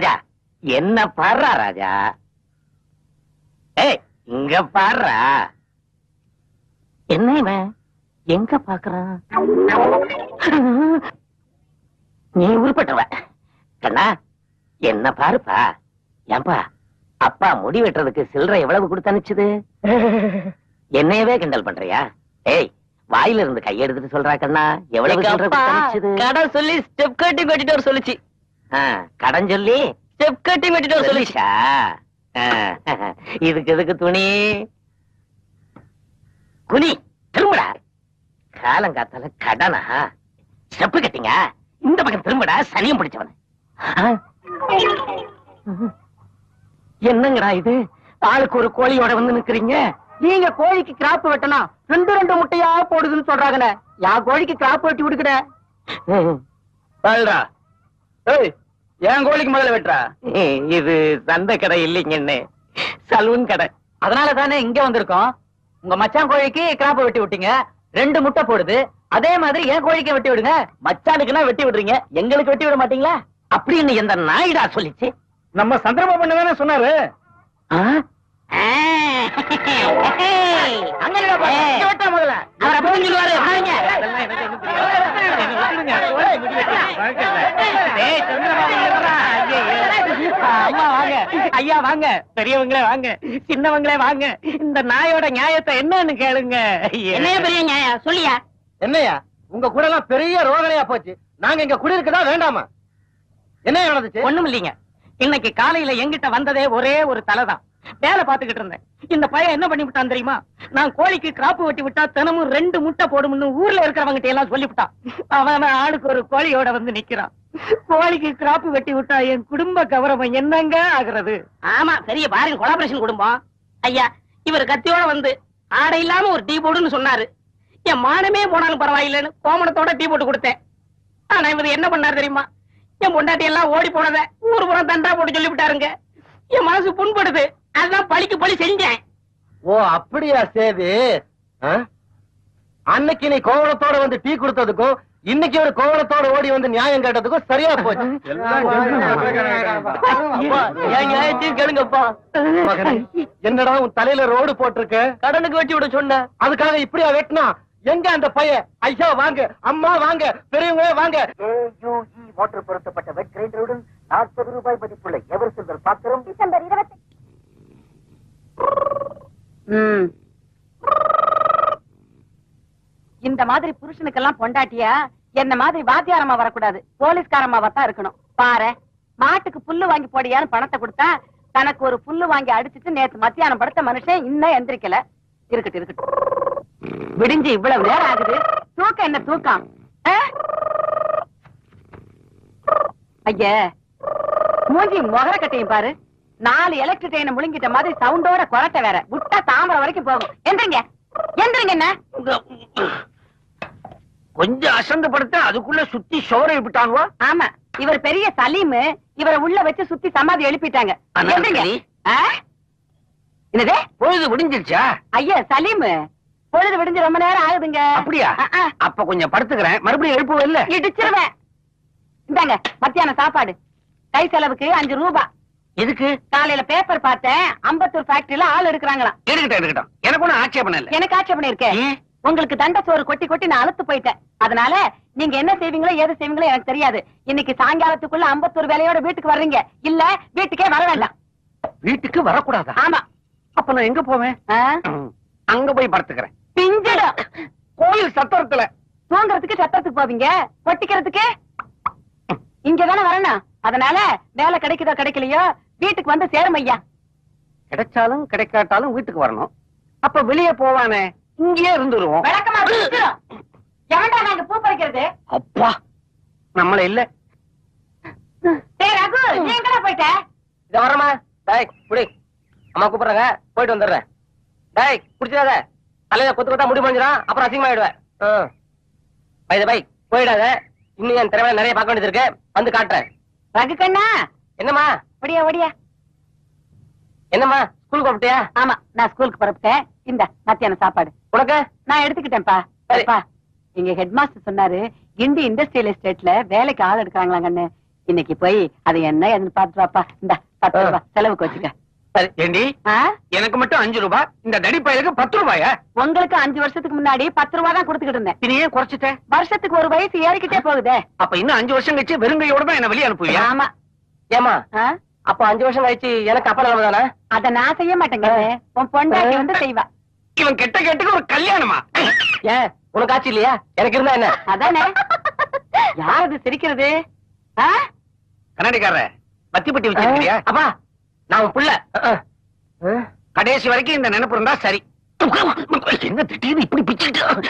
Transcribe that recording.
ராஜா. என்ன பாடுறா ராஜா? ஏய் இங்க பாடுறா. என்ன இவன்? எங்க பாக்குறான்? நீ உருப்பட்டுவ கண்ணா என்ன பாருப்பா. ஏன்பா அப்பா முடி வெட்டுறதுக்கு சில்லறை எவ்வளவு கொடுத்து அனுப்பிச்சது? என்னையவே கிண்டல் பண்றியா? ஏய் வாயில இருந்து கையெடுத்துட்டு சொல்றா கண்ணா. எவ்வளவு கடை சொல்லி ஸ்டெப் கட்டிங் வெட்டிட்டு வர சொல்லுச்சு. கடன் சொல்லி ஸ்டெப் கட்டிங் வெட்டிட்டு சொல்லுச்சு இதுக்கு எதுக்கு துணி? குனி திரும்புடா. காலங்காத்தால கடனா? ஸ்டெப்பு கட்டிங்க. இந்த பக்கம் திரும்புடா சனியம் பிடிச்சவன. என்னங்கடா இது? ஆளுக்கு ஒரு கோழியோட வந்து நிக்கிறீங்க? நீங்க கோழிக்கு கிராப் வெட்டனா ரெண்டு ரெண்டு முட்டையா போடுதுன்னு சொல்றாங்கண்ணே. யா கோழிக்கு கிராப் வெட்டி விடுக்கட ஏய் என் கோழிக்கு முதல்ல வெட்டுறா. இது சந்தை கடை இல்லைங்கன்னு சலூன் கடை. அதனால தானே இங்க வந்திருக்கோம். உங்க மச்சான் கோழிக்கு கிராப் வெட்டி விட்டீங்க. ரெண்டு முட்டை போடுது. அதே மாதிரி என் கோழிக்கு வெட்டி விடுங்க. மச்சானுக்குன்னா வெட்டி விடுறீங்க. எங்களுக்கு வெட்டி விட மாட்டீங்களா? அப்படின்னு எந்த நாயிடா சொல்லிச்சு? நம்ம சந்திரமா பண்ண தானே சொன்னாரு. முதல்ல. அம்மா வாங்க ஐயா வாங்க. பெரியவங்களே வாங்க. சின்னவங்களே வாங்க. இந்த நாயோட நியாயத்தை என்னன்னு கேளுங்க. என்னைய பெரிய நியாயம் சொல்லியா? என்னய்யா உங்க கூட எல்லாம் பெரிய ரோதனையா போச்சு. நாங்க இங்க குடியிருக்கதா வேண்டாமா? என்ன நடந்துச்சு? ஒண்ணும் இல்லைங்க. இன்னைக்கு காலையில எங்கிட்ட வந்ததே ஒரே ஒரு தலைதான் வேலை பார்த்துக்கிட்டு இருந்தேன். இந்த பையன் என்ன பண்ணி விட்டான் தெரியுமா? நான் கோழிக்கு கிராப்பு வெட்டி விட்டா தினமும் ரெண்டு முட்டை போடும்னு ஊர்ல இருக்கிறவங்கிட்ட எல்லாம் சொல்லிவிட்டான் அவன் அவன் ஆளுக்கு ஒரு கோழியோட வந்து நிக்கிறான். கோழிக்கு கிராப்பு வெட்டி விட்டா என் குடும்ப கௌரவம் என்னங்க ஆகுறது? ஆமா பெரிய பாருங்க கொலாபரேஷன் குடும்பம். ஐயா இவர் கத்தியோட வந்து ஆடை இல்லாம ஒரு டீ போடுன்னு சொன்னாரு. என் மானமே போனாலும் பரவாயில்லைன்னு கோமணத்தோட டீ போட்டு கொடுத்தேன். ஆனா இவர் என்ன பண்ணாரு தெரியுமா? என் பொண்டாட்டி எல்லாம் ஓடி போனத ஊர் புறம் தண்டா போட்டு சொல்லி விட்டாருங்க என் மனசு புண்படுது. அதான் பழிக்கு பழி செஞ்சேன். ஓ அப்படியா சேதி? அன்னைக்கு நீ கோவணத்தோட வந்து டீ கொடுத்ததுக்கும் இன்னைக்கு ஒரு கோவணத்தோட ஓடி வந்து நியாயம் கேட்டதுக்கும் சரியா போச்சு. நியாயத்தையும் கேளுங்கப்பா. என்னடா உன் தலையில ரோடு போட்டிருக்க? கடனுக்கு வெட்டி விட சொன்ன. அதுக்காக இப்படியா வெட்டினா? எங்க அந்த பையன் ஐயா வாங்க. அம்மா வாங்க. பெரியவங்களே வாங்க. மோட்டர் பொருத்தப்பட்ட வெட் கிரைண்டருடன் நாற்பது ரூபாய் மதிப்புள்ள எவர் சில்வர் பாத்திரம் டிசம்பர் இருபத்தி இந்த மாதிரி புருஷனுக்கெல்லாம் பொண்டாட்டியா? என்ன மாதிரி வாத்தியாரமா வரக்கூடாது. போலீஸ்காரமாவா தான் இருக்கணும். பாரு மாட்டுக்கு புல்லு வாங்கி போடியான்னு பணத்தை கொடுத்தா தனக்கு ஒரு புல்லு வாங்கி அடிச்சுட்டு நேத்து மத்தியானம் படுத்த மனுஷன் இன்னும் எந்திரிக்கல. இருக்கட்டும் இருக்கட்டும். விடிஞ்சு இவ்வளவு நேரம் ஆகுது. தூக்கம் என்ன தூக்கம்? ஐயா மூஞ்சி முகர கட்டையும் பாரு. நாலு எலக்ட்ரிக் ட்ரெயினை முழுங்கிட்ட மாதிரி சவுண்டோட கொரட்டை வேற. விட்டா தாமரை வரைக்கும் போகும். எந்திரிங்க. எந்திரிங்க என்ன கொஞ்சம் அசந்து படுத்த அதுக்குள்ள சுத்தி சோரை விட்டானுவா ஆமா. இவர் பெரிய சலீமு. இவரை உள்ள வச்சு சுத்தி சமாதி எழுப்பிட்டாங்க? என்னது? பொழுது விடிஞ்சிருச்சா? ஐயா சலீமு. பொழுது விடிஞ்சு ரொம்ப நேரம் ஆகுதுங்க. அப்படியா. அப்ப கொஞ்சம் படுத்துக்கிறேன். மறுபடியும் எழுப்புவ இல்ல? இடிச்சிருவேன். இந்தாங்க மத்தியானம் சாப்பாடு. கை செலவுக்கு அஞ்சு ரூபா. எதுக்கு? காலையில பேப்பர் பார்த்தேன். அம்பத்தூர் ஃபேக்டரியில ஆள் எடுக்கிறாங்களாம். இருக்கட்டும் இருக்கட்டும் எனக்கு ஒண்ணும் ஆட்சேபணம் இல்ல. எனக்கு ஆட்சேபணம் இருக்கே. ஏன்? உங்களுக்கு தண்ட சோறு கொட்டி கொட்டி நான் அழுத்து போயிட்டேன். அதனால நீங்க என்ன செய்வீங்களோ ஏது செய்வீங்களோ எனக்கு தெரியாது. இன்னைக்கு சாயங்காலத்துக்குள்ள அம்பத்தூர் வேலையோட வீட்டுக்கு வர்றீங்க. இல்ல வீட்டுக்கே வர வேண்டாம். வீட்டுக்கு வரக்கூடாதா? ஆமா. அப்ப நான் எங்க போவேன்? அங்க போய் படுத்துக்கிறேன். பிஞ்சிடும் கோயில் சத்திரத்துல. தூங்குறதுக்கு சத்தத்துக்கு போவீங்க? கொட்டிக்கிறதுக்கு இங்கதானே வரணும். அதனால வேலை கிடைக்குதோ கிடைக்கலையோ வீட்டுக்கு வந்து சேரும் ஐயா. கிடைச்சாலும் கிடைக்காட்டாலும் வீட்டுக்கு வரணும். அப்ப வெளியே போவானே இங்கேயே இருந்துருவோம். விளக்கமா எவன்டா நாங்க பூ பறிக்கிறது? அப்பா நம்மள இல்ல. டேய் ரகு நீ எங்கடா போயிட்ட? இத வரமா? டேய் அம்மா கூப்பிடுறாங்க போயிட்டு வந்துடுறேன். டேய் குடிச்சிடாத. தலையில கொத்து கொத்தா முடி முடிஞ்சிடும் அப்புறம் அசிங்கமாயிடுவேன். பை பை போயிடாத. இன்னும் என் திறமையில நிறைய பார்க்க வேண்டியது இருக்கு. வந்து காட்டுறேன். ரகு கண்ணா. என்னம்மா? ஒடியா ஒடியா. என்னம்மா ஸ்கூல் கூப்பிட்டியா? ஆமா நான் ஸ்கூலுக்கு புறப்பட்டேன் இந்த மத்தியானம் சாப்பாடு. உனக்கு? நான் எடுத்துக்கிட்டேன்ப்பா. சரி. அப்பா எங்க ஹெட் மாஸ்டர் சொன்னாரு கிண்டி இண்டஸ்ட்ரியல் எஸ்டேட்ல வேலைக்கு ஆள் எடுக்கிறாங்களாங்கன்னு. இன்னைக்கு போய் அது என்ன பார்த்து வாப்பா இந்த பத்து. ரூபாய் செலவுக்கு வச்சுக்க. ஏண்டி? எனக்கு மட்டும் அஞ்சு ரூபாய் இந்த தடி பயலுக்கு பத்து ரூபாயா? உங்களுக்கு அஞ்சு வருஷத்துக்கு முன்னாடி பத்து ரூபா தான் கொடுத்துக்கிட்டு இருந்தேன். இது ஏன் குறைச்சிட்ட? வருஷத்துக்கு ஒரு வயசு ஏறிக்கிட்டே போகுதே. அப்ப இன்னும் அஞ்சு வருஷம் கழிச்சு வெறுங்கையோட தான் என்ன வெளியே அனுப்புவியா? ஆமா. ஏமா? அப்ப அஞ்சு வருஷம் கழிச்சு எனக்கு அப்பா நிலைமை தானே? அத நான் செய்ய மாட்டேங்க. உன் பொண்டாட்டி வந்து செய்வா. இவன் கெட்ட கேட்டுக்கு ஒரு கல்யாணமா? ஏன்? உனக்கு ஆச்சு இல்லையா? எனக்கு இருந்தா என்ன? அதானே. யார் அது சிரிக்கிறது? கண்ணாடிக்காரர பத்தி பட்டி வச்சிருக்கியா அப்பா நான் உன் புள்ள. கடைசி வரைக்கும் இந்த நினைப்பு இருந்தா சரி. என்ன திடீர்னு இப்படி பிச்சுக்கிட்டு?